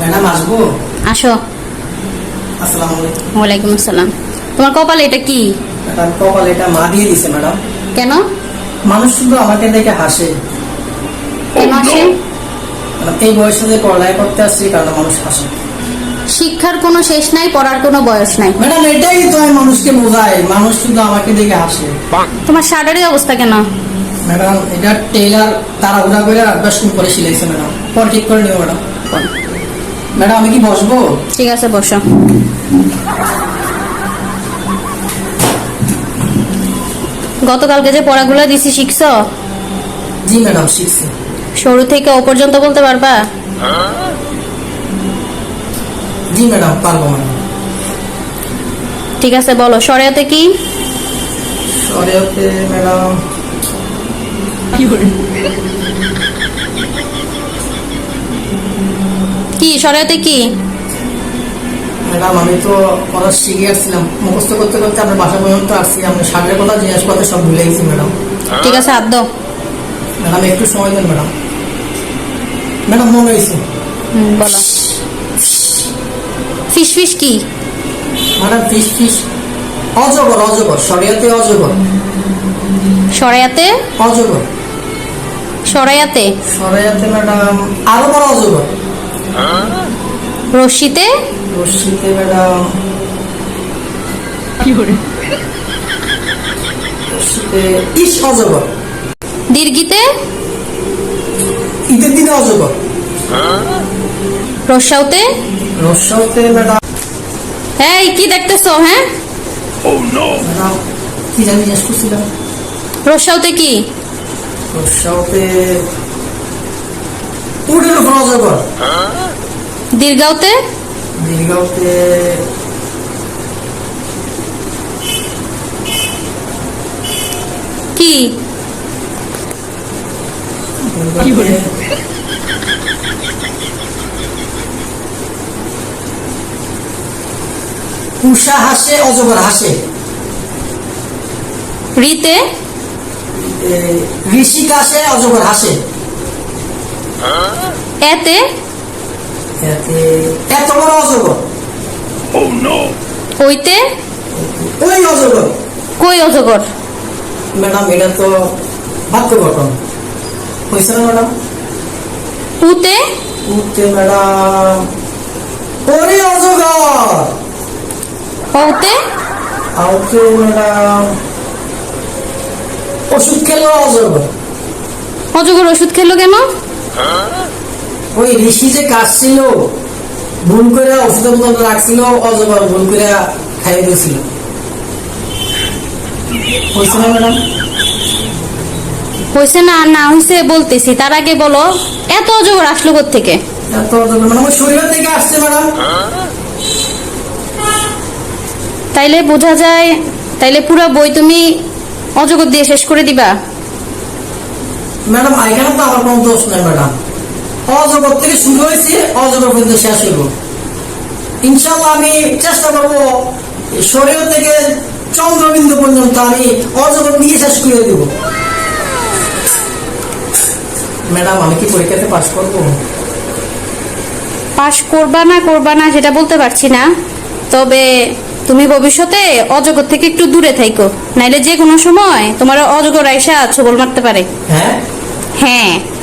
Madam আসব? আসো। আসসালামু আলাইকুম। ওয়ালাইকুম আসসালাম। তোমার কপালে এটা কি? ম্যাডাম কপাল এটা মা দিয়ে দিছে ম্যাডাম। কেন? মানুষ শুধু আমাকে দেখে হাসে। কেন ম্যাডাম এই বয়সে যে পড়ালেখা করতে আসছি কারণ মানুষ হাসে। শিক্ষার কোনো শেষ নাই পড়ার কোনো বয়স নাই। ম্যাডাম এটাই তো আমি মানুষকে বোঝাই। মানুষ শুধু আমাকে দেখে হাসে। তোমার শার্টেরই অবস্থা কেন? ম্যাডাম এটা টেইলার তাড়াহুড়া করে দশ দিন করে সিলাইছে ম্যাডাম। পর ঠিক করে নিও ম্যাডাম। ম্যাডাম আমি কি বসবো? ঠিক আছে বসো। গতকালকে যে পড়াগুলো দিছি শিখছো? জি ম্যাডাম শিখছি। শুরু থেকে ও পর্যন্ত বলতে পারবা? জি ম্যাডাম পারব ম্যাডাম। ঠিক আছে বলো শরিয়াতে কি? শরীয়তে ম্যাডাম কি শরিয়াতে কি? ম্যাডাম আমি তো পড়া শিখে আসছিলাম মুখস্থ করতে করতে আপনার বাসা পর্যন্ত আসছি। আপনি সাগরের কথা জিজ্ঞাসা সব ভুলে গেছি ম্যাডাম। ঠিক আছে হাত দাও। ম্যাডাম একটু সময় দেন ম্যাডাম। ম্যাডাম মনে হয়েছে। বলো। ফিস ফিস কি? Madam fish fish. অজগর অজগর। শরিয়াতে অজগর। সরাইয়াতে? অজগর। সরাইয়াতে? শরিয়াতে ম্যাডাম আরও বড় অজগর। রশিতে? রশ্মিতে ম্যাডাম। রশ্মিতে ইস অজগর দীর্ঘিতে ঈদের দিনে অজগর রসাউতে রসাউতে ম্যাডাম। এই কি দেখতেছো হ্যাঁ? ম্যাডাম কি জানি জিজ্ঞেস করছিলাম রসাউতে কি? রসাউতে উটের উপর অজগর দীর্ঘাউতে দীর্ঘাউতে কি? উষা হাসে অজগর হাসে। রিতে ঋষিক হাসে অজগর হাসে। এতে? এতে এত বড় অজগর? ওইতে ওই অজগর? কই অজগর? ম্যাডাম এটা তো বাক্য গঠন। হয়েছে না ম্যাডাম? উতে? উঠতে ম্যাডাম। ওরে অজগর! ওতে আউতে ম্যাডাম। ওষুধ খেলো অজগর। অজগর ওষুধ খেলো কেন? ওই ঋষি যে কাশছিল ভুল করে ওষুধের বোতল রাখছিল অজগর ভুল করে খাইয়ে দিয়েছিল। হয়েছে না ম্যাডাম? হয়েছে না না হয়েছে বলতেছি তার আগে বলো এত অজগর আসলো থেকে এত অজগর মানে আমার শরীর থেকে আসছে ম্যাডাম। তাইলে বোঝা যায় তাইলে পুরো বই তুমি অজগর দিয়ে শেষ করে দিবা। ম্যাডাম এখানে তো আমার কোনো দোষ নাই ম্যাডাম। অজগর থেকে শুরু হয়েছে অজগর পর্যন্ত শেষ হইব। ইনশাল্লাহ আমি চেষ্টা করব শরীর থেকে চন্দ্রবিন্দু পর্যন্ত আমি অজগর দিয়ে শেষ করে দেব। ম্যাডাম আমি কি পরীক্ষাতে পাশ করব? পাশ করবা না করবা না সেটা বলতে পারছি না। তবে তুমি ভবিষ্যতে অজগর থেকে একটু দূরে থাইকো। নাইলে যে কোনো সময় তোমার অজগর আইসা ছবল মারতে পারে। হ্যাঁ? হ্যাঁ